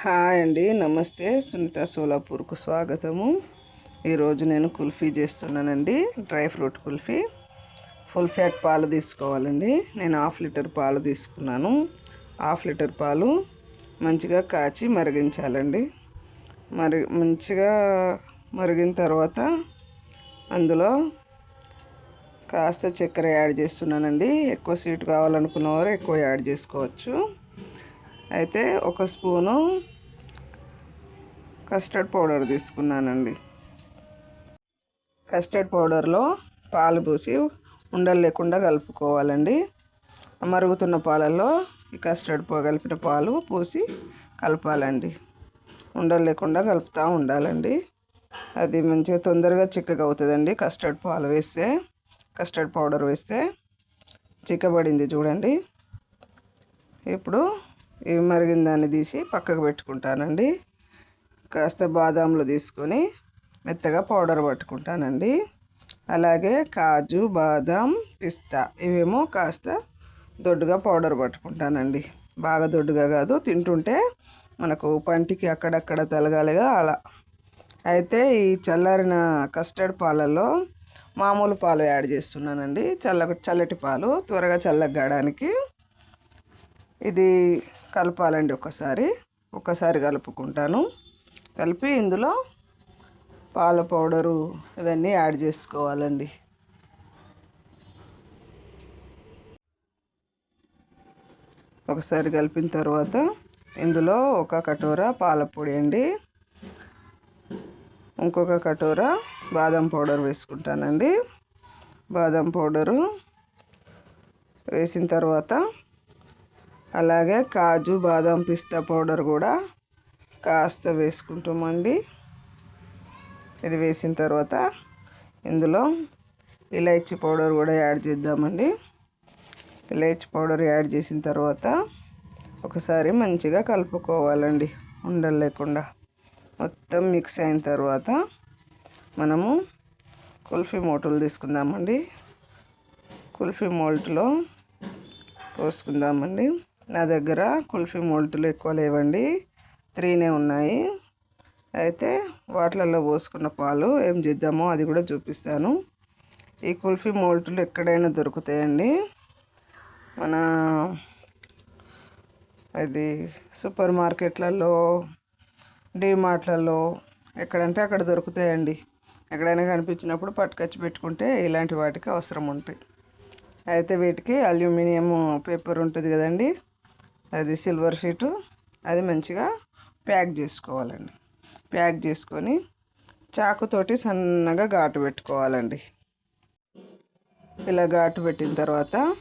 Hi అండి నమస్తే. సునీత సోలాపూర్కు స్వాగతము. ఈరోజు నేను కుల్ఫీ చేస్తున్నానండి dry fruit kulfi. Full fat పాలు తీసుకోవాలండి. నేను హాఫ్ లీటర్ పాలు తీసుకున్నాను. హాఫ్ లీటర్ పాలు మంచిగా కాచి మరిగించాలండి. మరి మంచిగా మరిగిన తర్వాత అందులో కాస్త చక్కెర యాడ్ చేస్తున్నానండి. ఎక్కువ స్వీట్ కావాలనుకున్నవారు ఎక్కువ యాడ్ చేసుకోవచ్చు. అయితే ఒక స్పూను కస్టర్డ్ పౌడర్ తీసుకున్నానండి. కస్టర్డ్ పౌడర్లో పాలు పూసి ఉండలు లేకుండా కలుపుకోవాలండి. మరుగుతున్న పాలల్లో ఈ కస్టర్డ్ కలిపిన పాలు పోసి కలపాలండి. ఉండలు లేకుండా కలుపుతూ ఉండాలండి. అది మంచిగా తొందరగా చిక్కగా అవుతుందండి. కస్టర్డ్ పాలు వేస్తే కస్టర్డ్ పౌడర్ వేస్తే చిక్కబడింది చూడండి. ఇప్పుడు ఇవి మరిగిన దాన్ని తీసి పక్కకు పెట్టుకుంటానండి. కాస్త బాదాంలు తీసుకొని మెత్తగా పౌడర్ పట్టుకుంటానండి. అలాగే కాజు బాదాం పిస్తా ఇవేమో కాస్త దొడ్డుగా పౌడర్ పట్టుకుంటానండి. బాగా దొడ్డుగా కాదు తింటుంటే మనకు పంటికి అక్కడక్కడ తలగాలిగా అలా. అయితే ఈ చల్లారిన కస్టర్డ్ పాలలో మామూలు పాలు యాడ్ చేస్తున్నానండి. చల్ల చల్లటి పాలు త్వరగా చల్లగడానికి. ఇది కలపాలండి ఒకసారి. ఒకసారి కలుపుకుంటాను. కలిపి ఇందులో పాల పౌడరు ఇవన్నీ యాడ్ చేసుకోవాలండి. ఒకసారి కలిపిన తర్వాత ఇందులో ఒక కటోర పాల పొడి అండి. ఇంకొక కటోర బాదం పౌడర్ వేసుకుంటానండి. బాదం పౌడరు వేసిన తర్వాత అలాగే కాజు బాదం పిస్తా పౌడర్ కూడా కాస్త వేసుకుంటామండి. ఇది వేసిన తర్వాత ఇందులో ఇలైచి పౌడర్ కూడా యాడ్ చేద్దామండి. ఇలైచి పౌడర్ యాడ్ చేసిన తర్వాత ఒకసారి మంచిగా కలుపుకోవాలండి ఉండలు లేకుండా. మొత్తం మిక్స్ అయిన తర్వాత మనము కుల్ఫీ మోటలు తీసుకుందామండి. కుల్ఫీ మోల్ట్లో పోసుకుందామండి. నా దగ్గర కుల్ఫీ మోల్టులు ఎక్కువ లేవండి. త్రీనే ఉన్నాయి. అయితే వాటిలలో పోసుకున్న పాలు ఏం చేద్దామో అది కూడా చూపిస్తాను. ఈ కుల్ఫీ మోల్టులు ఎక్కడైనా దొరుకుతాయండి. మన అది సూపర్ మార్కెట్లలో డీమార్ట్లలో ఎక్కడంటే అక్కడ దొరుకుతాయండి. ఎక్కడైనా కనిపించినప్పుడు పట్టుకొచ్చి పెట్టుకుంటే ఇలాంటి వాటికి అవసరం ఉంటాయి. అయితే వీటికి అల్యూమినియం పేపర్ ఉంటుంది కదండి. అది సిల్వర్ షీటు అది మంచిగా ప్యాక్ చేసుకోవాలండి. ప్యాక్ చేసుకొని చాకుతోటి సన్నగా ఘాటు పెట్టుకోవాలండి. ఇలా ఘాటు పెట్టిన తర్వాత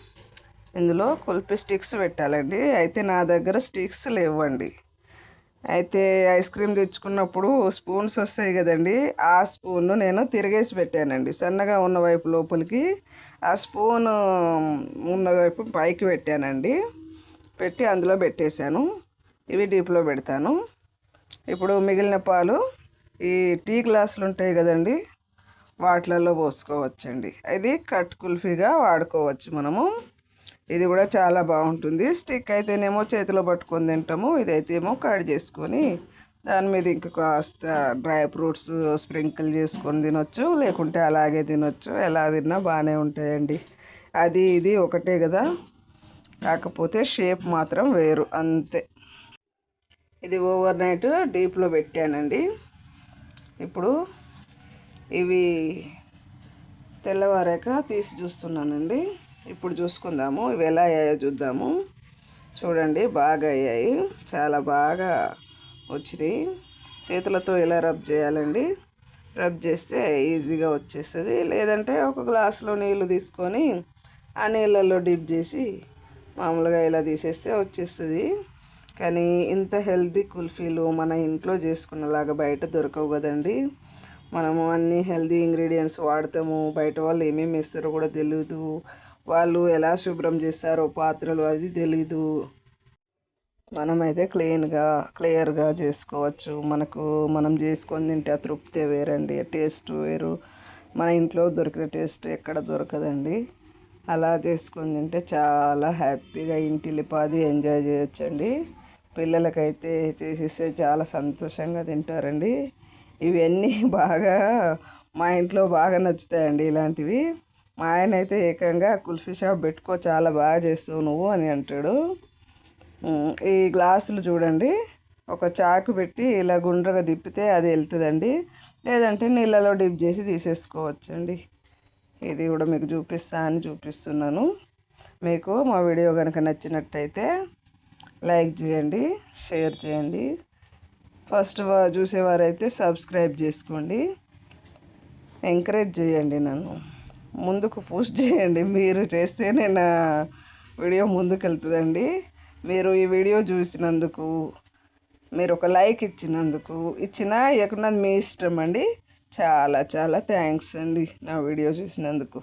ఇందులో కుల్పి స్టిక్స్ పెట్టాలండి. అయితే నా దగ్గర స్టిక్స్ లేవండి. అయితే ఐస్ క్రీమ్ తెచ్చుకున్నప్పుడు స్పూన్స్ వస్తాయి కదండి. ఆ స్పూన్ను నేను తిరిగేసి పెట్టానండి. సన్నగా ఉన్న వైపు లోపలికి ఆ స్పూన్ ఉన్న వైపు పైకి పెట్టానండి. పెట్టి అందులో పెట్టేశాను. ఇవి డీప్లో పెడతాను. ఇప్పుడు మిగిలిన పాలు ఈ టీ గ్లాసులు ఉంటాయి కదండి వాటిలలో పోసుకోవచ్చండి. ఇది కట్ కుల్ఫీగా వాడుకోవచ్చు మనము. ఇది కూడా చాలా బాగుంటుంది. స్టిక్ అయితేనేమో చేతిలో పట్టుకొని తింటాము. ఇదైతేమో కట్ చేసుకొని దాని మీద ఇంకా కాస్త డ్రై ఫ్రూట్స్ స్ప్రింకిల్ చేసుకొని తినొచ్చు లేకుంటే అలాగే తినొచ్చు. ఎలా తిన్నా బాగానే ఉంటాయండి. అది ఇది ఒకటే కదా. కాకపోతే షేప్ మాత్రం వేరు అంతే. ఇది ఓవర్ నైట్ డీప్లో పెట్టానండి. ఇప్పుడు ఇవి తెల్లవారాక తీసి చూస్తున్నానండి. ఇప్పుడు చూసుకుందాము ఇవి ఎలా అయ్యాయో చూద్దాము. చూడండి బాగా అయ్యాయి. చాలా బాగా వచ్చినాయి. చేతులతో ఎలా రబ్ చేయాలండి. రబ్ చేస్తే ఈజీగా వచ్చేస్తుంది. లేదంటే ఒక గ్లాసులో నీళ్ళు తీసుకొని ఆ నీళ్ళల్లో డిప్ చేసి మామూలుగా ఇలా తీసేస్తే వచ్చేస్తుంది. కానీ ఇంత హెల్తీ కుల్ఫీలు మన ఇంట్లో చేసుకున్నలాగా బయట దొరకవు కదండి. మనము అన్ని హెల్తీ ఇంగ్రీడియంట్స్ వాడతాము. బయట వాళ్ళు ఏమేమి ఇస్తారో కూడా తెలియదు వాళ్ళు ఎలా శుభ్రం చేస్తారో పాత్రలు అది తెలీదు. మనమైతే క్లీన్గా క్లియర్గా చేసుకోవచ్చు. మనకు మనం చేసుకొని తింటే ఆ తృప్తే వేరండి. టేస్ట్ వేరు. మన ఇంట్లో దొరికిన టేస్ట్ ఎక్కడ దొరకదండి. అలా చేసుకొని తింటే చాలా హ్యాపీగా ఇంటిల్లిపాది ఎంజాయ్ చేయొచ్చండి. పిల్లలకైతే చేసిస్తే చాలా సంతోషంగా తింటారండి. ఇవన్నీ బాగా మా ఇంట్లో బాగా నచ్చుతాయండి ఇలాంటివి. మా ఆయన అయితే ఏకంగా కుల్ఫీ షాప్ పెట్టుకో చాలా బాగా చేస్తావు నువ్వు అని అంటాడు. ఈ గ్లాసులు చూడండి. ఒక చాకు పెట్టి ఇలా గుండ్రగా తిప్పితే అది వెళ్తుందండి. లేదంటే నీళ్ళలో డిప్ చేసి తీసేసుకోవచ్చండి. ఇది కూడా మీకు చూపిస్తా అని చూపిస్తున్నాను. మీకు మా వీడియో కనుక నచ్చినట్టయితే లైక్ చేయండి షేర్ చేయండి. ఫస్ట్ చూసేవారైతే సబ్స్క్రైబ్ చేసుకోండి. ఎంకరేజ్ చేయండి నన్ను. ముందుకు పోస్ట్ చేయండి. మీరు చేస్తేనే నా వీడియో ముందుకు వెళ్తుందండి మీరు ఈ వీడియో చూసినందుకు మీరు ఒక లైక్ ఇచ్చినందుకు ఇచ్చినా ఇవ్వకుండా మీ ఇష్టం అండి. చాలా చాలా థ్యాంక్స్ అండి నా వీడియో చూసినందుకు.